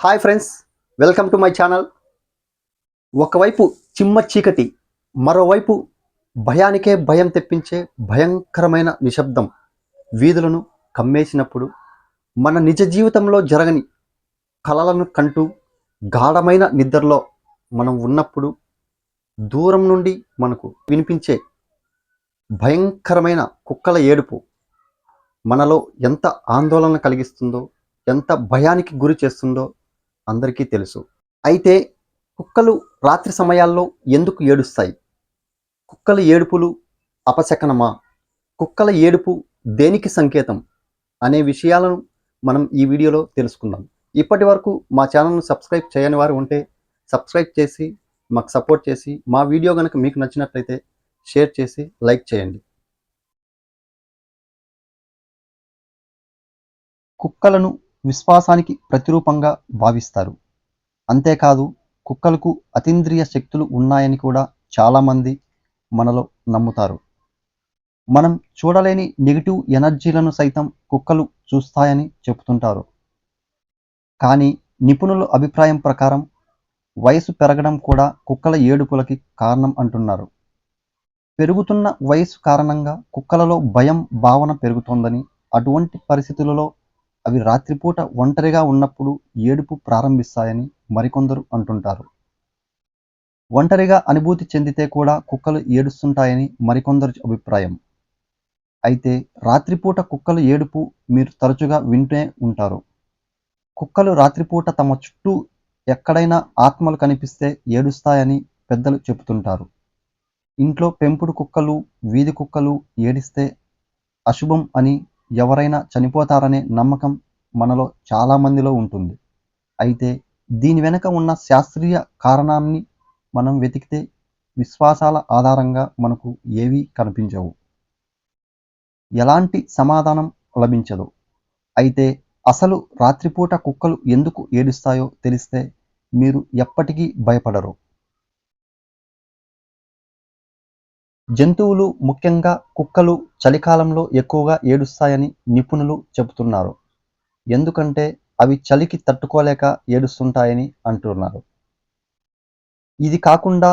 Hi friends welcome to my channel ఒకవైపు చిమ్మ చీకటి మరోవైపు భయానికే భయం తెప్పించే భయంకరమైన నిశ్శబ్దం. వీధులను కమ్మేసినప్పుడు మన నిజ జీవితంలో జరగని కలలను కంటూ గాఢమైన నిద్రలో మనం ఉన్నప్పుడు దూరం నుండి మనకు వినిపించే భయంకరమైన కుక్కల ఏడుపు మనలో ఎంత ఆందోళన కలిగిస్తుందో ఎంత భయానికి గురి చేస్తుందో అందరికీ తెలుసు. అయితే కుక్కలు రాత్రి సమయాల్లో ఎందుకు ఏడుస్తాయి? కుక్కల ఏడుపులు అపశకనమా? కుక్కల ఏడుపు దేనికి సంకేతం? అనే విషయాలను మనం ఈ వీడియోలో తెలుసుకుందాం. ఇప్పటి వరకు మా ఛానల్ను సబ్స్క్రైబ్ చేయని వారు ఉంటే సబ్స్క్రైబ్ చేసి మాకు సపోర్ట్ చేసి మా వీడియో కనుక మీకు నచ్చినట్లయితే షేర్ చేసి లైక్ చేయండి. కుక్కలను విశ్వాసానికి ప్రతిరూపంగా భావిస్తారు. అంతేకాదు కుక్కలకు అతీంద్రియ శక్తులు ఉన్నాయని కూడా చాలామంది మనలో నమ్ముతారు. మనం చూడలేని నెగిటివ్ ఎనర్జీలను సైతం కుక్కలు చూస్తాయని చెబుతుంటారు. కానీ నిపుణుల అభిప్రాయం ప్రకారం వయసు పెరగడం కూడా కుక్కల ఏడుపులకి కారణం అంటున్నారు. పెరుగుతున్న వయసు కారణంగా కుక్కలలో భయం భావన పెరుగుతోందని అటువంటి పరిస్థితులలో అవి రాత్రిపూట ఒంటరిగా ఉన్నప్పుడు ఏడుపు ప్రారంభిస్తాయని మరికొందరు అంటుంటారు. ఒంటరిగా అనుభూతి చెందితే కూడా కుక్కలు ఏడుస్తుంటాయని మరికొందరు అభిప్రాయం. అయితే రాత్రిపూట కుక్కలు ఏడుపు మీరు తరచుగా వింటూనే ఉంటారు. కుక్కలు రాత్రిపూట తమ చుట్టూ ఎక్కడైనా ఆత్మలు కనిపిస్తే ఏడుస్తాయని పెద్దలు చెబుతుంటారు. ఇంట్లో పెంపుడు కుక్కలు వీధి కుక్కలు ఏడిస్తే అశుభం అని ఎవరైనా చనిపోతారనే నమ్మకం మనలో చాలామందిలో ఉంటుంది. అయితే దీని వెనుక ఉన్న శాస్త్రీయ కారణాన్ని మనం వెతికితే విశ్వాసాల ఆధారంగా మనకు ఏవీ కనిపించవు. ఎలాంటి సమాధానం లభించదు. అయితే అసలు రాత్రిపూట కుక్కలు ఎందుకు ఏడుస్తాయో తెలిస్తే మీరు ఎప్పటికీ భయపడరు. జంతువులు ముఖ్యంగా కుక్కలు చలికాలంలో ఎక్కువగా ఏడుస్తాయని నిపుణులు చెబుతున్నారు. ఎందుకంటే అవి చలికి తట్టుకోలేక ఏడుస్తుంటాయని అంటున్నారు. ఇది కాకుండా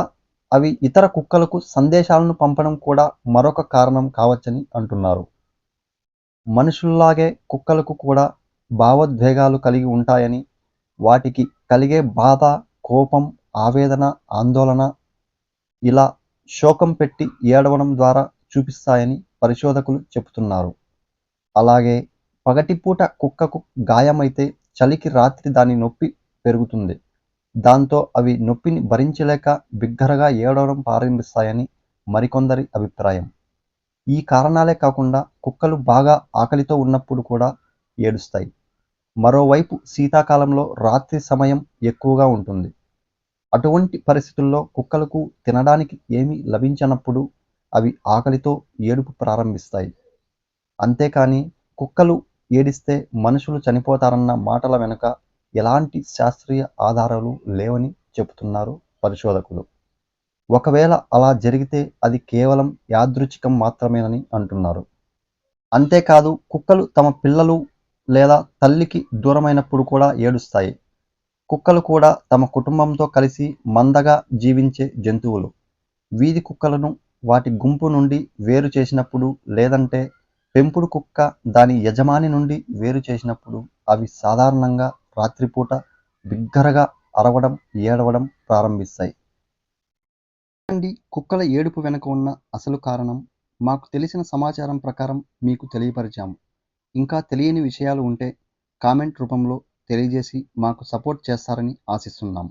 అవి ఇతర కుక్కలకు సందేశాలను పంపడం కూడా మరొక కారణం కావచ్చని అంటున్నారు. మనుషుల్లాగే కుక్కలకు కూడా భావోద్వేగాలు కలిగి ఉంటాయని వాటికి కలిగే బాధ కోపం ఆవేదన ఆందోళన ఇలా శోకం పెట్టి ఏడవడం ద్వారా చూపిస్తాయని పరిశోధకులు చెబుతున్నారు. అలాగే పగటిపూట కుక్కకు గాయమైతే చలికి రాత్రి దాని నొప్పి పెరుగుతుంది. దాంతో అవి నొప్పిని భరించలేక బిగ్గరగా ఏడవడం ప్రారంభిస్తాయని మరికొందరి అభిప్రాయం. ఈ కారణాలే కాకుండా కుక్కలు బాగా ఆకలితో ఉన్నప్పుడు కూడా ఏడుస్తాయి. మరోవైపు శీతాకాలంలో రాత్రి సమయం ఎక్కువగా ఉంటుంది. అటువంటి పరిస్థితుల్లో కుక్కలకు తినడానికి ఏమీ లభించనప్పుడు అవి ఆకలితో ఏడుపు ప్రారంభిస్తాయి. అంతేకాని కుక్కలు ఏడిస్తే మనుషులు చనిపోతారన్న మాటల వెనుక ఎలాంటి శాస్త్రీయ ఆధారాలు లేవని చెబుతున్నారు పరిశోధకులు. ఒకవేళ అలా జరిగితే అది కేవలం యాదృచ్ఛికం మాత్రమేనని అంటున్నారు. అంతేకాదు కుక్కలు తమ పిల్లలు లేదా తల్లికి దూరమైనప్పుడు కూడా ఏడుస్తాయి. కుక్కలు కూడా తమ కుటుంబంతో కలిసి మందగా జీవించే జంతువులు. వీధి కుక్కలను వాటి గుంపు నుండి వేరు చేసినప్పుడు లేదంటే పెంపుడు కుక్క దాని యజమాని నుండి వేరు చేసినప్పుడు అవి సాధారణంగా రాత్రిపూట బిగ్గరగా అరవడం ఏడవడం ప్రారంభిస్తాయి. అండి కుక్కల ఏడుపు వెనుక ఉన్న అసలు కారణం మాకు తెలిసిన సమాచారం ప్రకారం మీకు తెలియపరిచాము. ఇంకా తెలియని విషయాలు ఉంటే కామెంట్ రూపంలో తెలియజేసి మాకు సపోర్ట్ చేస్తారని ఆశిస్తున్నాం.